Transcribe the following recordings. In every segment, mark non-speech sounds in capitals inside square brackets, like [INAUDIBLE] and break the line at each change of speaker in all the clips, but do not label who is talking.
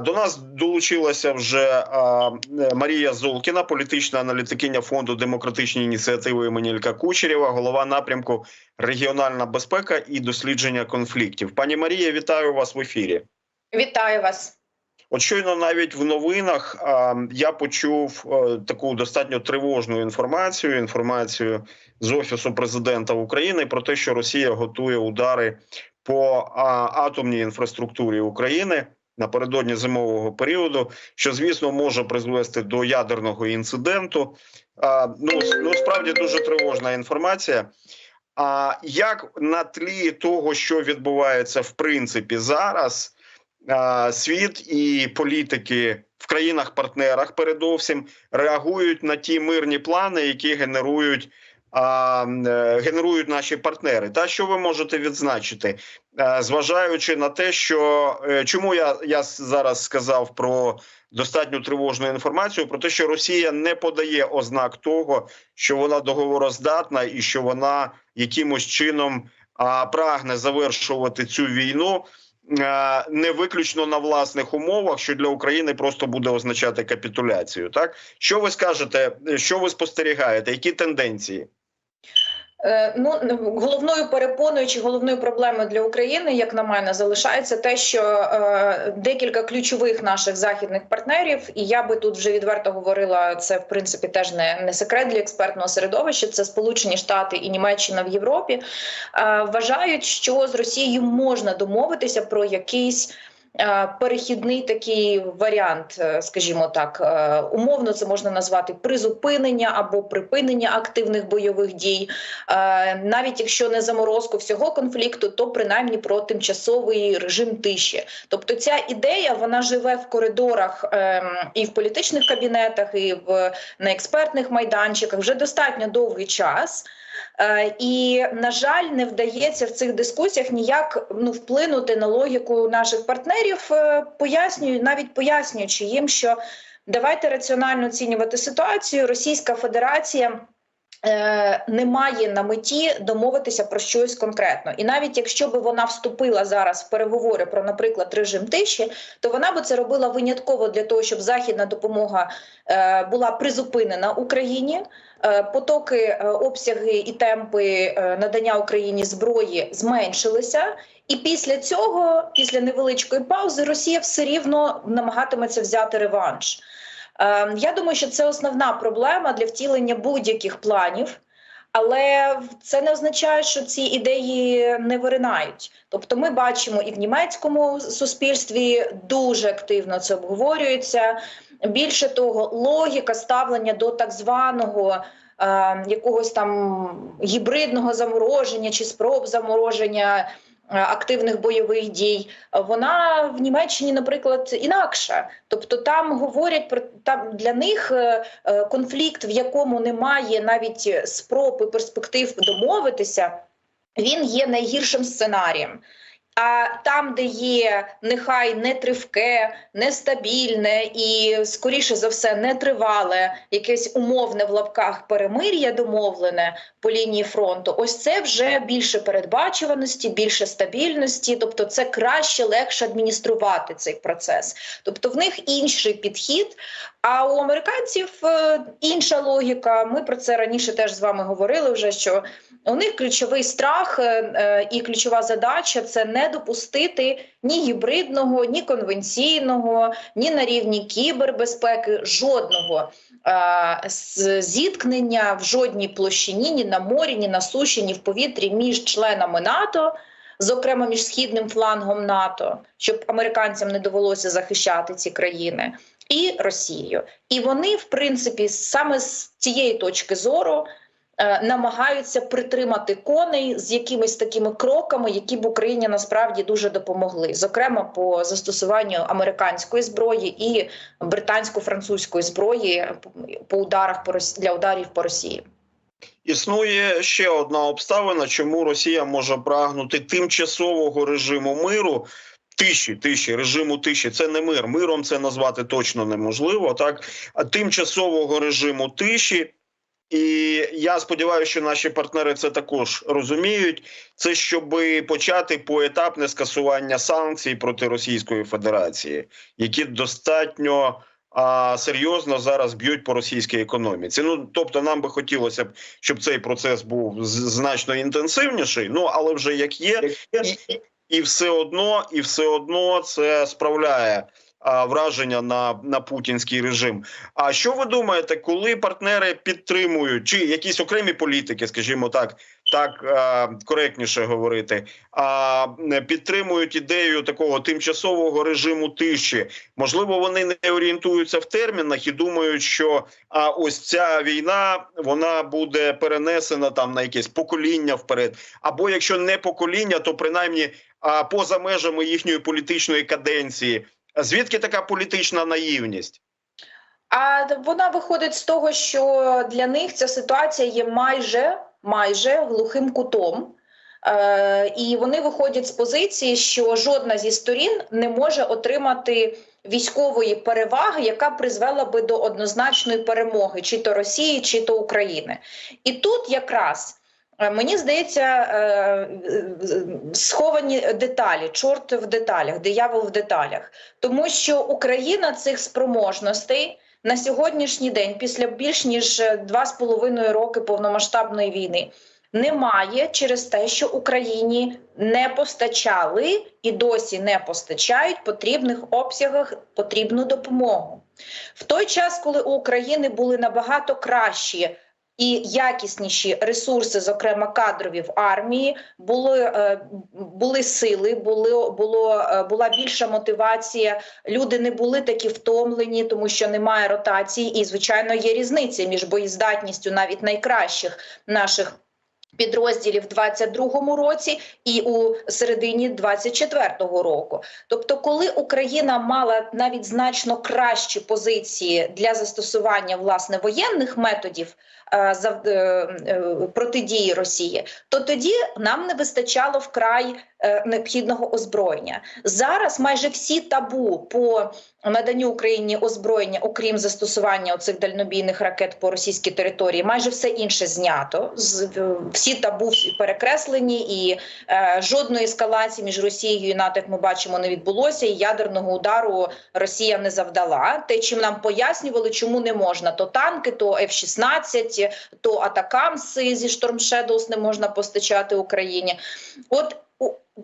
До нас долучилася вже е, Марія Золкіна, політична аналітикиня фонду демократичні ініціативи імені Ілька Кучерєва, голова напрямку регіональна безпека і дослідження конфліктів. Пані Марія, вітаю вас в ефірі.
Вітаю вас.
От щойно навіть в новинах я почув а, таку достатньо тривожну інформацію. Інформацію з офісу президента України про те, що Росія готує удари по атомній інфраструктурі України напередодні зимового періоду, що звісно може призвести до ядерного інциденту. А, ну, ну справді дуже тривожна інформація. А як на тлі того, що відбувається в принципі зараз, а, світ і політики в країнах-партнерах передовсім реагують на ті мирні плани, які генерують. А, е, генерують наші партнери, та що ви можете відзначити, Е, зважаючи на те, що е, чому я, я зараз сказав про достатньо тривожну інформацію, про те, що Росія не подає ознак того, що вона договороздатна і що вона якимось чином а, прагне завершувати цю війну не виключно на власних умовах, що для України просто буде означати капітуляцію. Так що ви скажете, що ви спостерігаєте? Які тенденції?
Е, Ну головною перепоною чи головною проблемою для України, як на мене, залишається те, що е, декілька ключових наших західних партнерів, і я би тут вже відверто говорила, це в принципі теж не, не секрет для експертного середовища. Це Сполучені Штати і Німеччина в Європі. Е, вважають, що з Росією можна домовитися про якийсь. Е, Перехідний такий варіант, е, скажімо так, е, умовно це можна назвати призупинення або припинення активних бойових дій, навіть якщо не заморозку всього конфлікту, то принаймні про тимчасовий режим тиші. Тобто, ця ідея вона живе в коридорах ем, і в політичних кабінетах, і в на експертних майданчиках вже достатньо довгий час. Е, І на жаль, не вдається в цих дискусіях ніяк ну вплинути на логіку наших партнерів, е, пояснюю, навіть пояснюючи їм, що давайте раціонально оцінювати ситуацію. Російська Федерація. Е, Не має на меті домовитися про щось конкретно, і навіть якщо би вона вступила зараз в переговори про, наприклад, режим тиші, то вона би це робила винятково для того, щоб західна допомога е, була призупинена Україні. Е, Потоки, обсяги і темпи надання Україні зброї зменшилися, і після цього, після невеличкої паузи, Росія все рівно намагатиметься взяти реванш. Е, Я думаю, що це основна проблема для втілення будь-яких планів. Але це не означає, що ці ідеї не виринають. Тобто, ми бачимо і в німецькому суспільстві дуже активно це обговорюється. Більше того, логіка ставлення до так званого е, якогось там гібридного замороження чи спроб замороження активних бойових дій, вона в Німеччині, наприклад, інакша. Тобто, там говорять про там для них е, е, конфлікт, в якому немає навіть спроб і перспектив домовитися, він є найгіршим сценарієм. А там, де є нехай не тривке, нестабільне і, скоріше за все, нетривале, якесь умовне в лапках перемир'я домовлене по лінії фронту, ось це вже більше передбачуваності, більше стабільності, тобто це краще, легше адмініструвати цей процес. Тобто в них інший підхід. А у американців е, інша логіка. Ми про це раніше теж з вами говорили. Вже що у них ключовий страх е, е, і ключова задача це не допустити ні гібридного, ні конвенційного, ні на рівні кібербезпеки жодного зіткнення в жодній площині, ні на морі, ні на суші, ні в повітрі між членами НАТО. Зокрема, між східним флангом НАТО, щоб американцям не довелося захищати ці країни, і Росією. І вони, в принципі, саме з цієї точки зору е, намагаються притримати коней з якимись такими кроками, які б Україні насправді дуже допомогли, зокрема по застосуванню американської зброї і британсько-французької зброї по ударах по для ударів по Росії.
Існує ще одна обставина, чому Росія може прагнути тимчасового режиму миру. Тиші, тиші, режиму тиші. Це не мир. Миром це назвати точно неможливо. Так, а тимчасового режиму тиші І я сподіваюся, що наші партнери це також розуміють. Це щоб почати поетапне скасування санкцій проти Російської Федерації, які достатньо а, серйозно зараз б'ють по російській економіці. Ну тобто, нам би хотілося б, щоб цей процес був значно інтенсивніший. Ну але вже як є, і, все одно, і все одно це справляє враження на, на путінський режим. А що ви думаєте, коли партнери підтримують чи якісь окремі політики, скажімо так, так а, коректніше говорити, а підтримують ідею такого тимчасового режиму тиші? Можливо, вони не орієнтуються в термінах і думають, що а ось ця війна вона буде перенесена там на якесь покоління вперед, або якщо не покоління, то принаймні поза межами їхньої політичної каденції. Звідки така політична наївність?
А вона виходить з того, що для них ця ситуація є майже майже глухим кутом. Е, і вони виходять з позиції, що жодна зі сторін не може отримати військової переваги, яка призвела би до однозначної перемоги, чи то Росії, чи то України. І тут якраз. Е, Мені здається, е, е, сховані деталі, чорт в деталях, диявол в деталях, тому що Україна цих спроможностей на сьогоднішній день, після більш ніж два з половиною роки повномасштабної війни, немає через те, що Україні не постачали і досі не постачають потрібних обсягах потрібну допомогу. В той час, коли у України були набагато кращі і якісніші ресурси, зокрема кадрові в армії, були, е, були сили, були, було, е, була більша мотивація. Люди не були такі втомлені, тому що немає ротації. І, звичайно, є різниця між боєздатністю навіть найкращих наших. Підрозділів в 22-му році і у середині 24-го року. Тобто, коли Україна мала навіть значно кращі позиції для застосування власне воєнних методів протидії Росії, то тоді нам не вистачало вкрай е, необхідного озброєння. Зараз майже всі табу по наданню Україні озброєння, окрім застосування оцих дальнобійних ракет по російській території, майже все інше знято. Е, всі табу перекреслені, і е, жодної ескалації між Росією і НАТО, як ми бачимо, не відбулося. І ядерного удару Росія не завдала. Те, чим нам пояснювали, чому не можна, то танки, то F-16, то атакамси зі Storm Shadows не можна постачати Україні. От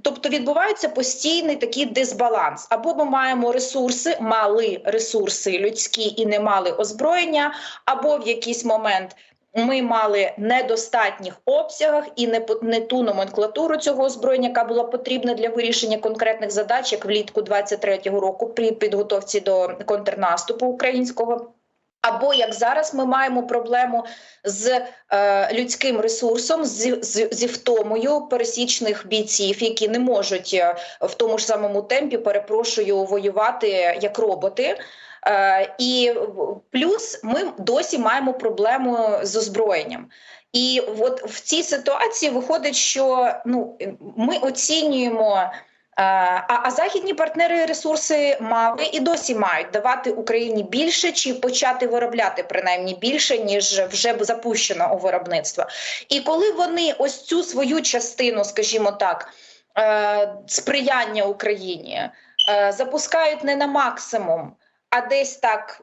Тобто відбувається постійний такий дисбаланс. Або ми маємо ресурси, мали ресурси людські і не мали озброєння, або в якийсь момент ми мали недостатніх обсягах і не, не ту номенклатуру цього озброєння, яка була потрібна для вирішення конкретних задач, як влітку 23-го року при підготовці до контрнаступу українського. Або як зараз ми маємо проблему з е, людським ресурсом, з, з, зі втомою пересічних бійців, які не можуть е, в тому ж самому темпі, перепрошую, воювати як роботи. Е, і плюс ми досі маємо проблему з озброєнням. І от в цій ситуації виходить, що ну ми оцінюємо. Е, А, а західні партнери ресурси мали і досі мають давати Україні більше чи почати виробляти принаймні більше ніж вже запущено у виробництво. І коли вони ось цю свою частину, скажімо так, е, сприяння Україні е, запускають не на максимум, а десь так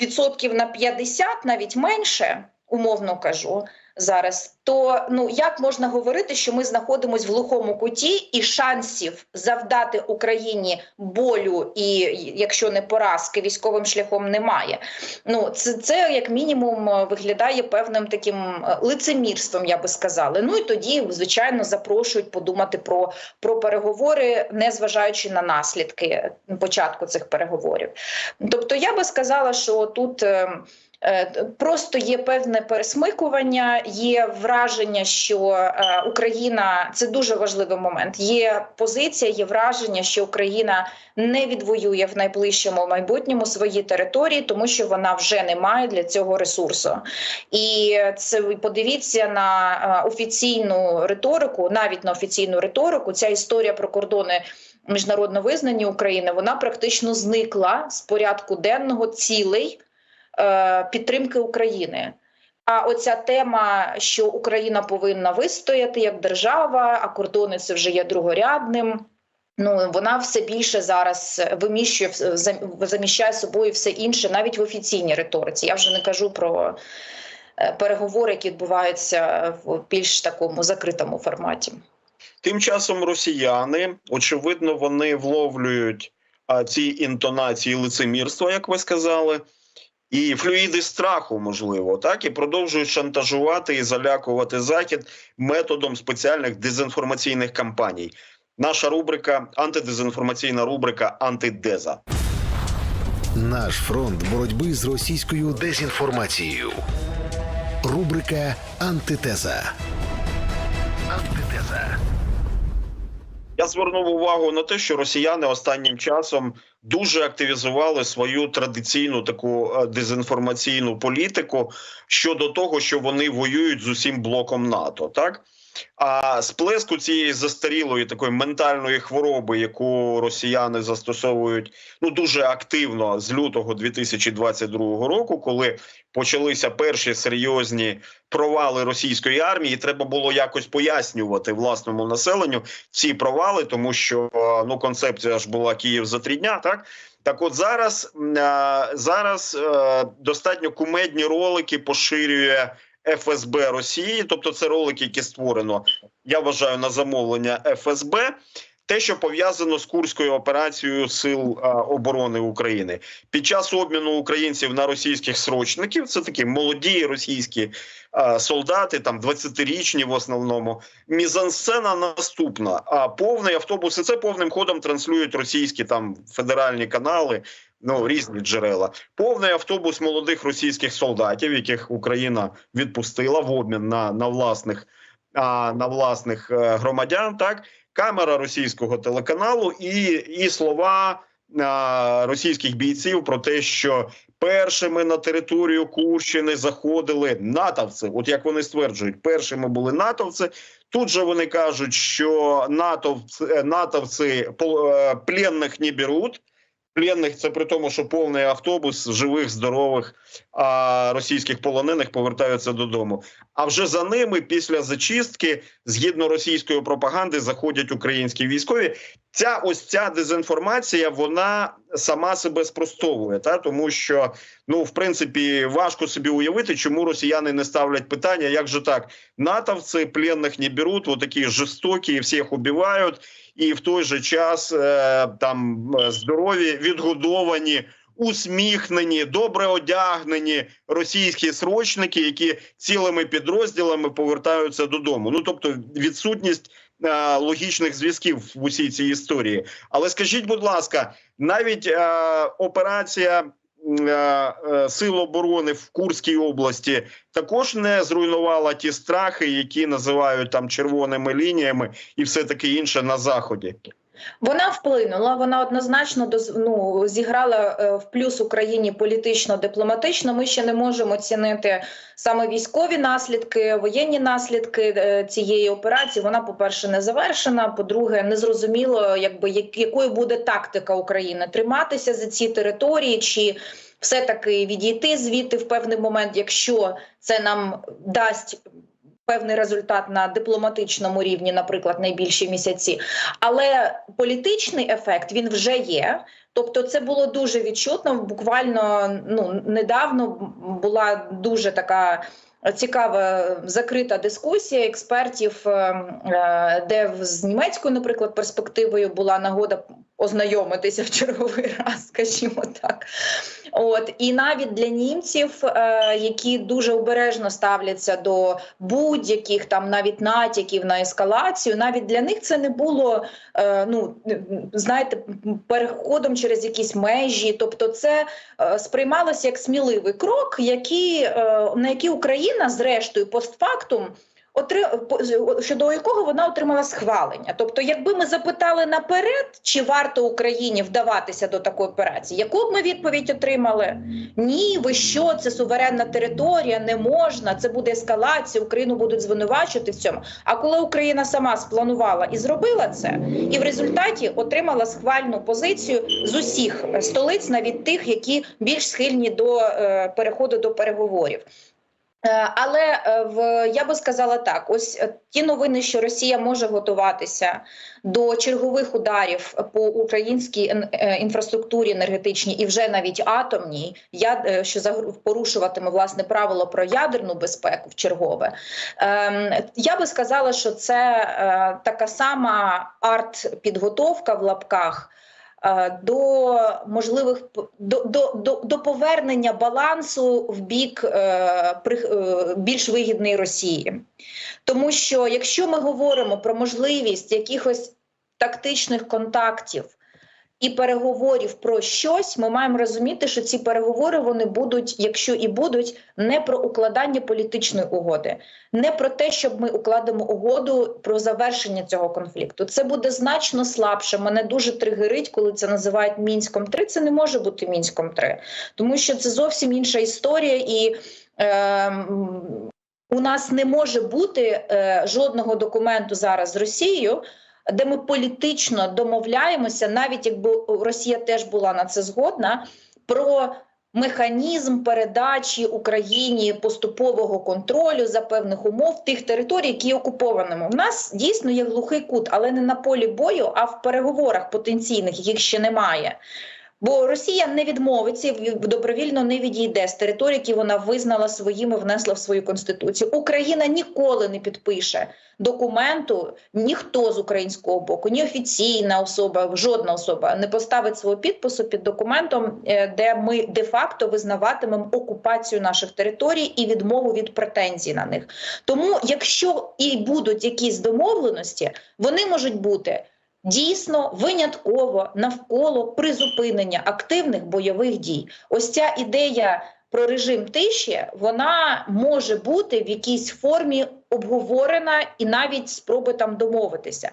відсотків на 50, навіть менше, умовно кажу зараз, то ну як можна говорити, що ми знаходимося в глухому куті і шансів завдати Україні болю, і якщо не поразки військовим шляхом немає. Ну це, це як мінімум е, виглядає певним таким е, лицемірством, я би сказала. Ну і тоді, звичайно, запрошують подумати про, про переговори, не зважаючи на наслідки початку цих переговорів. Тобто, я би сказала, що тут. Е, Просто є певне пересмикування, є враження, що е, Україна це дуже важливий момент. Є позиція, є враження, що Україна не відвоює в найближчому майбутньому свої території, тому що вона вже не має для цього ресурсу. І це подивіться на е, офіційну риторику, навіть на офіційну риторику. Ця історія про кордони міжнародно визнані України вона практично зникла з порядку денного цілей підтримки України. А оця тема, що Україна повинна вистояти як держава, а кордони це вже є другорядним. Ну вона все більше зараз виміщує зам- заміщає собою все інше, навіть в офіційній риториці. Я вже не кажу про е, переговори, які відбуваються в більш такому закритому форматі.
Тим часом росіяни, очевидно, вони вловлюють ці інтонації лицемірства, як ви сказали, і флюїди страху, можливо, так і продовжують шантажувати і залякувати захід методом спеціальних дезінформаційних кампаній. Наша рубрика антидезінформаційна рубрика Антидеза.
Наш фронт боротьби з російською дезінформацією. Рубрика Антитеза. Антитеза.
Я звернув увагу на те, що росіяни останнім часом дуже активізували свою традиційну таку е, дезінформаційну політику щодо того, що вони воюють з усім блоком НАТО, так. А сплеску цієї застарілої такої ментальної хвороби, яку росіяни застосовують ну дуже активно з лютого 2022 року, коли почалися перші серйозні провали російської армії, і треба було якось пояснювати власному населенню ці провали, тому що ну концепція ж була Київ за три дня, так. Так, от зараз, зараз е, достатньо кумедні ролики поширює ФСБ Росії, тобто це ролики, які створено, я вважаю, на замовлення ФСБ. Те, що пов'язано з курською операцією Сил а, оборони України під час обміну українців на російських срочників, це такі молоді російські а, солдати, там 20-річні в основному. Мізансцена наступна. А повний автобус, і це повним ходом транслюють російські там федеральні канали. Ну, різні джерела. Повний автобус молодих російських солдатів, яких Україна відпустила в обмін на, на власних а, на власних е, громадян. Так, камера російського телеканалу і, і слова російських бійців про те, що першими на територію Курщини заходили натовці. От як вони стверджують, першими були натовці. Тут же вони кажуть, що натовці, натовці пол- е, пленних не беруть. Пленних це при тому, що повний автобус живих, здорових а, російських полонених повертаються додому. А вже за ними, після зачистки, згідно російської пропаганди, заходять українські військові. Ця ось ця дезінформація, вона сама себе спростовує, та тому що ну в принципі важко собі уявити, чому росіяни не ставлять питання, як же так натовці пленних не беруть, вот такі жорстокі, всіх убивають, і в той же час е, там е, здорові, відгодовані. Усміхнені, добре одягнені російські срочники, які цілими підрозділами повертаються додому. Ну тобто відсутність е, логічних зв'язків в усій цій історії. Але скажіть, будь ласка, навіть е, операція сил оборони в Курській області також не зруйнувала ті страхи, які називають там червоними лініями, і все таке інше на заході.
Вона вплинула, вона однозначно доз- ну, зіграла е, в плюс Україні політично-дипломатично. Ми ще не можемо оцінити саме військові наслідки, воєнні наслідки е, цієї операції. Вона, по-перше, не завершена. По-друге, не зрозуміло, якби якою буде тактика України триматися за ці території чи. Все таки відійти звідти в певний момент, якщо це нам дасть певний результат на дипломатичному рівні, наприклад, найбільші місяці. Але політичний ефект він вже є. Тобто, це було дуже відчутно. Буквально ну недавно була дуже така. Цікава закрита дискусія експертів, е, е, де з німецькою, наприклад, перспективою була нагода ознайомитися в черговий [LAUGHS] раз, скажімо так. От і навіть для німців, е, які дуже обережно ставляться до будь-яких там навіть натяків на ескалацію, навіть для них це не було е, ну знаєте, переходом через якісь межі. Тобто, це е, сприймалося як сміливий крок, е, на який Україна, зрештою, постфактум. Щодо якого вона отримала схвалення. Тобто, якби ми запитали наперед, чи варто Україні вдаватися до такої операції, яку б ми відповідь отримали? Ні, ви що, це суверенна територія, не можна, це буде ескалація, Україну будуть звинувачувати в цьому. А коли Україна сама спланувала і зробила це, і в результаті отримала схвальну позицію з усіх столиць, навіть тих, які більш схильні до е, переходу до переговорів. Е, Але е, в я би сказала так: ось е, ті новини, що Росія може готуватися до чергових ударів по українській інфраструктурі енергетичній і вже навіть атомній, я що порушуватиме власне правило про ядерну безпеку в чергове. Ем, Я би сказала, що це така сама арт-підготовка в лапках. Е, До можливих до, до, до, повернення балансу в бік е, е, більш вигідної Росії, тому що якщо ми говоримо про можливість якихось тактичних контактів і переговорів про щось, ми маємо розуміти, що ці переговори вони будуть, якщо і будуть, не про укладання політичної угоди, не про те, щоб ми укладемо угоду про завершення цього конфлікту. Це буде значно слабше. Мене дуже тригерить, коли це називають мінськом 3 Це не може бути мінськом 3 тому що це зовсім інша історія і. Е, у нас не може бути е, жодного документу зараз з Росією, де ми політично домовляємося, навіть якби Росія теж була на це згодна, про механізм передачі Україні поступового контролю за певних умов тих територій, які є окупованими. У нас дійсно є глухий кут, але не на полі бою, а в переговорах потенційних, яких ще немає. Бо Росія не відмовиться і добровільно не відійде з територій, які вона визнала своїми, внесла в свою конституцію. Україна ніколи не підпише документу, ніхто з українського боку, ні офіційна особа, жодна особа не поставить свого підпису під документом, е, де ми де-факто визнаватимемо окупацію наших територій і відмову від претензій на них. Тому, якщо і будуть якісь домовленості, вони можуть бути. Дійсно винятково навколо призупинення активних бойових дій. Ось ця ідея про режим тиші вона може бути в якійсь формі обговорена і навіть спроби там домовитися.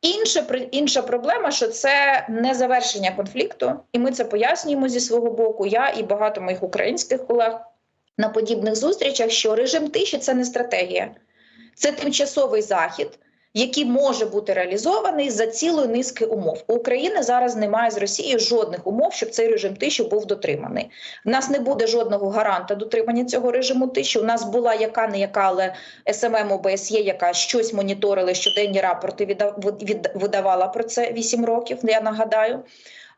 Інша, інша проблема, що це не завершення конфлікту, і ми це пояснюємо зі свого боку. Я і багато моїх українських колег на подібних зустрічах, що режим тиші це не стратегія, це тимчасовий захід який може бути реалізований за цілою низки умов. У України зараз немає з Росією жодних умов, щоб цей режим тиші був дотриманий. У нас не буде жодного гаранта дотримання цього режиму тиші. У нас була яка не яка, але СММ ОБСЄ, яка щось моніторила щоденні рапорти віддавала про це 8 років. Я нагадаю.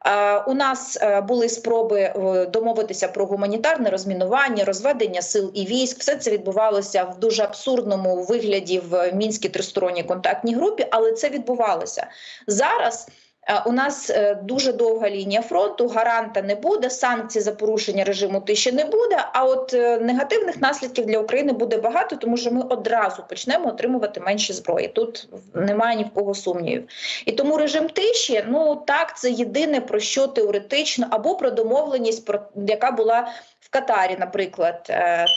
Е, У нас е, були спроби е, домовитися про гуманітарне розмінування, розведення сил і військ. Все це відбувалося в дуже абсурдному вигляді в мінській тристоронній контактній групі, але це відбувалося зараз. Е, У нас е, дуже довга лінія фронту, гаранта не буде, санкцій за порушення режиму тиші не буде. А от е, негативних наслідків для України буде багато, тому що ми одразу почнемо отримувати менше зброї. Тут немає ні в кого сумнівів. І тому режим тиші, ну так, це єдине про що теоретично, або про домовленість, про яка була в Катарі, наприклад,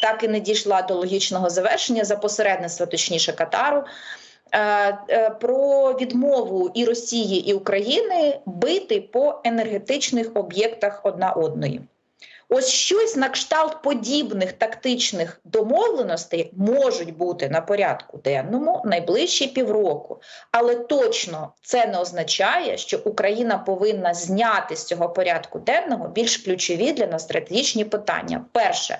так і не дійшла до логічного завершення за посередництва, точніше Катару. Е, е, Про відмову і Росії, і України бити по енергетичних об'єктах одна одної. Ось щось на кшталт подібних тактичних домовленостей можуть бути на порядку денному найближчі півроку. Але точно це не означає, що Україна повинна зняти з цього порядку денного більш ключові для нас стратегічні питання. Перше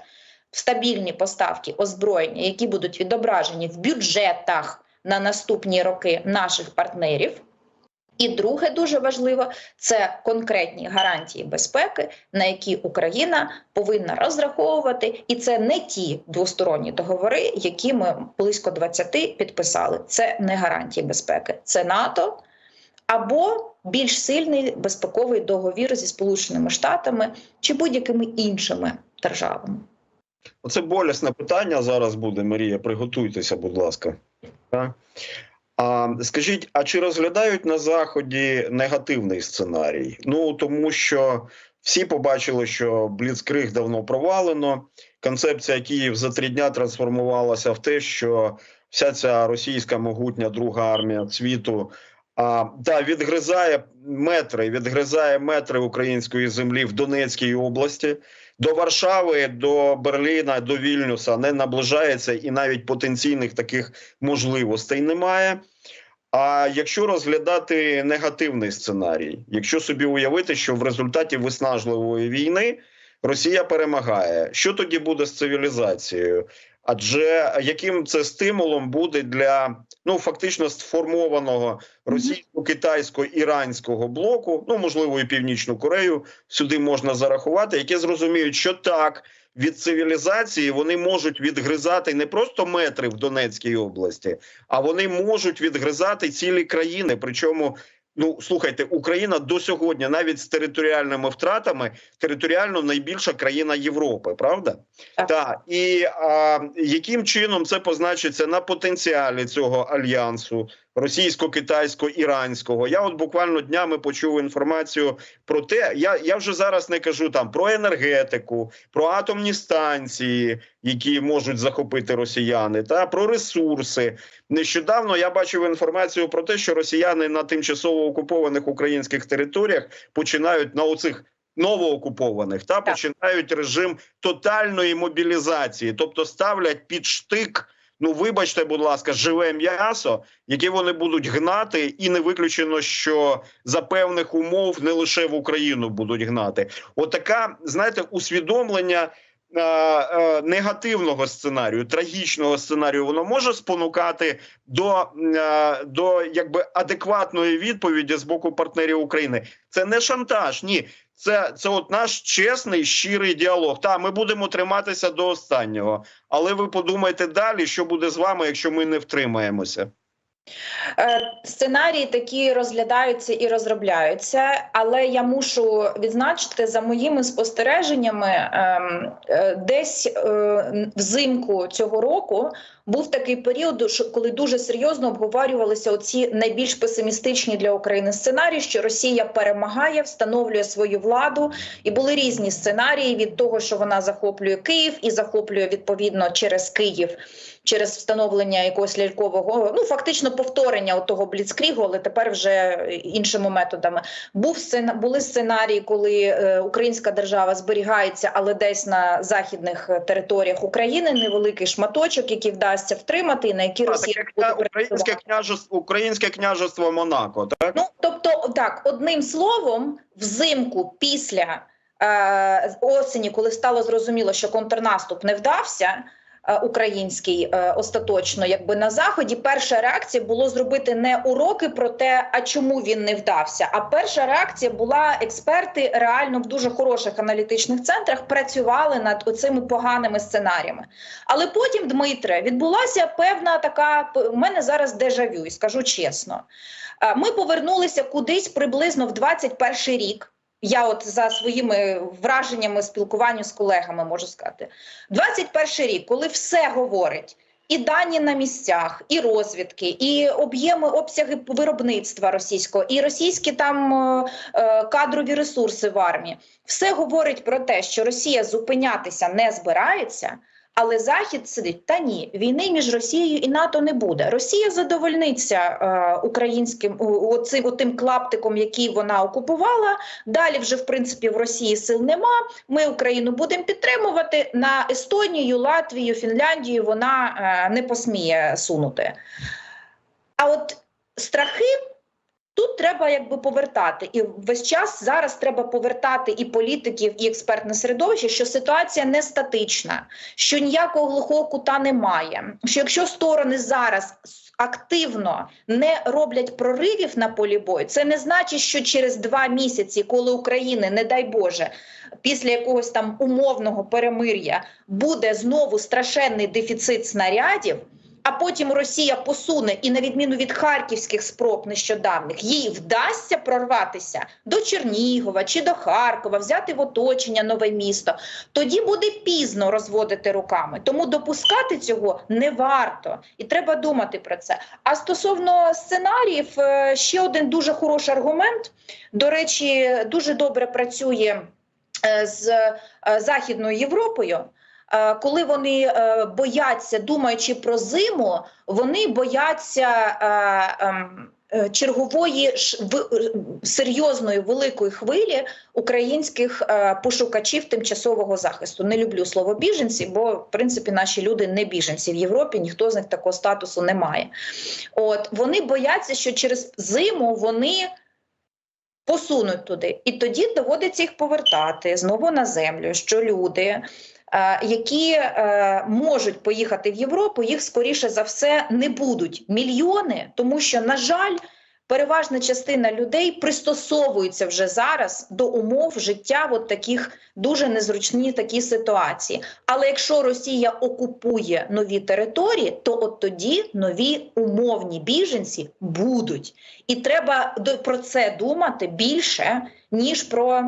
стабільні поставки озброєння, які будуть відображені в бюджетах на наступні роки наших партнерів. І друге, дуже важливо, це конкретні гарантії безпеки, на які Україна повинна розраховувати, і це не ті двосторонні договори, які ми близько 20 підписали. Це не гарантії безпеки, це НАТО або більш сильний безпековий договір зі Сполученими Штатами чи будь-якими іншими державами.
Оце болісне питання зараз буде. Марія, приготуйтеся, будь ласка. А скажіть, а чи розглядають на заході негативний сценарій? Ну тому що всі побачили, що Бліцкриг давно провалено. Концепція Київ за три дня трансформувалася в те, що вся ця російська могутня друга армія світу а, да, відгризає метри, відгризає метри української землі в Донецькій області. До Варшави, до Берліна, до Вільнюса не наближається і навіть потенційних таких можливостей немає. А якщо розглядати негативний сценарій, якщо собі уявити, що в результаті виснажливої війни Росія перемагає, що тоді буде з цивілізацією? Адже яким це стимулом буде для ну фактично сформованого російсько-китайсько-іранського блоку, ну можливо, і північну Корею сюди можна зарахувати, які зрозуміють, що так від цивілізації вони можуть відгризати не просто метри в Донецькій області, а вони можуть відгризати цілі країни. Причому, ну слухайте, Україна до сьогодні, навіть з територіальними втратами, територіально найбільша країна Європи, правда?
Так.
Та і а, яким чином це позначиться на потенціалі цього альянсу російсько-китайсько-іранського? Я от буквально днями почув інформацію про те, я, я вже зараз не кажу там про енергетику, про атомні станції, які можуть захопити росіяни, та про ресурси. Нещодавно я бачив інформацію про те, що росіяни на тимчасово окупованих українських територіях починають на оцих новоокупованих та починають режим тотальної мобілізації, тобто ставлять під штик. Ну, вибачте, будь ласка, живе м'ясо, яке вони будуть гнати, і не виключено, що за певних умов не лише в Україну будуть гнати. Отака, знаєте, усвідомлення е, е, негативного сценарію, трагічного сценарію, воно може спонукати до, е, до якби адекватної відповіді з боку партнерів України. Це не шантаж, ні. Це, це от наш чесний, щирий діалог. Та ми будемо триматися до останнього. Але ви подумайте далі, що буде з вами, якщо ми не втримаємося.
Е, Сценарії такі розглядаються і розробляються, але я мушу відзначити за моїми спостереженнями, ем, е, десь е, взимку цього року був такий період, коли дуже серйозно обговорювалися оці найбільш песимістичні для України сценарії, що Росія перемагає, встановлює свою владу, і були різні сценарії від того, що вона захоплює Київ і захоплює відповідно через Київ. Через встановлення якогось лялькового, ну фактично повторення того бліцкрігу, але тепер вже іншими методами. Був були сценарії, коли е, українська держава зберігається, але десь на західних е, територіях України невеликий шматочок, який вдасться втримати, і на які
А,
Росія
так,
буде
українське княжество, українське княжество Монако, так?
Ну тобто, так, одним словом, взимку після е, осені, коли стало зрозуміло, що контрнаступ не вдався. Е, Український е, остаточно, якби на заході, перша реакція було зробити не уроки про те, а чому він не вдався. А перша реакція була експерти реально в дуже хороших аналітичних центрах працювали над оцими поганими сценаріями. Але потім, Дмитре, відбулася певна така. У мене зараз дежавю, і скажу чесно. Е, Ми повернулися кудись приблизно в 21 рік. Я от за своїми враженнями спілкуванню з колегами можу сказати. 21 рік, коли все говорить. І дані на місцях, і розвідки, і об'єми обсяги виробництва російського, і російські там е, е, кадрові ресурси в армії, все говорить про те, що Росія зупинятися не збирається. Але Захід сидить та ні, війни між Росією і НАТО не буде. Росія задовольниться е, українським оцим отим клаптиком, який вона окупувала. Далі вже в принципі в Росії сил нема. Ми Україну будемо підтримувати на Естонію, Латвію, Фінляндію. Вона е, не посміє сунути. А от страхи. Тут треба якби повертати, і весь час зараз треба повертати і політиків, і експертне середовище, що ситуація не статична, що ніякого глухого кута немає. Що якщо сторони зараз активно не роблять проривів на полі бою, це не значить, що через два місяці, коли України, не дай Боже, після якогось там умовного перемир'я буде знову страшенний дефіцит снарядів. А потім Росія посуне, і на відміну від харківських спроб нещодавних, їй вдасться прорватися до Чернігова чи до Харкова, взяти в оточення нове місто. Тоді буде пізно розводити руками. Тому допускати цього не варто, і треба думати про це. А стосовно сценаріїв, е, ще один дуже хороший аргумент. До речі, дуже добре працює е, з е, Західною Європою. Е, Коли вони е, бояться, думаючи про зиму, вони бояться е, ем, чергової серйозної великої хвилі українських пошукачів тимчасового захисту. Не люблю слово біженці, бо в принципі наші люди не біженці в Європі, ніхто з них такого статусу не має. От вони бояться, що через зиму вони. Посунуть туди, і тоді доводиться їх повертати знову на землю. Що люди які е, можуть поїхати в Європу, їх скоріше за все не будуть. Мільйони, тому що, на жаль, переважна частина людей пристосовується вже зараз до умов життя от таких дуже незручні такі ситуації. Але якщо Росія окупує нові території, то от тоді нові умовні біженці будуть, і треба про це думати більше ніж про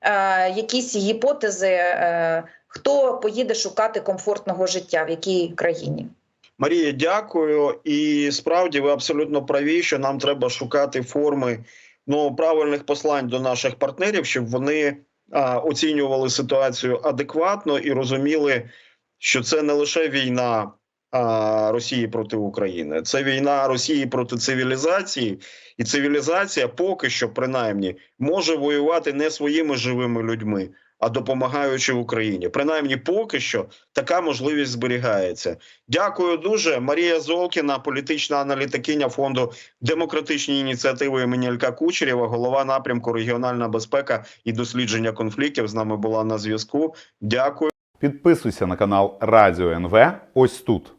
е, якісь гіпотези, е, хто поїде шукати комфортного життя в якій країні.
Марія, дякую. І справді ви абсолютно праві, що нам треба шукати форми ну, правильних послань до наших партнерів, щоб вони а, оцінювали ситуацію адекватно і розуміли, що це не лише війна а, Росії проти України, це війна Росії проти цивілізації, і цивілізація поки що, принаймні, може воювати не своїми живими людьми. А допомагаючи Україні, принаймні, поки що така можливість зберігається. Дякую дуже. Марія Золкіна, політична аналітикиня фонду демократичні ініціативи імені Ілька Кучерєва, голова напрямку регіональна безпека і дослідження конфліктів. З нами була на зв'язку. Дякую.
Підписуйся на канал Радіо НВ ось тут.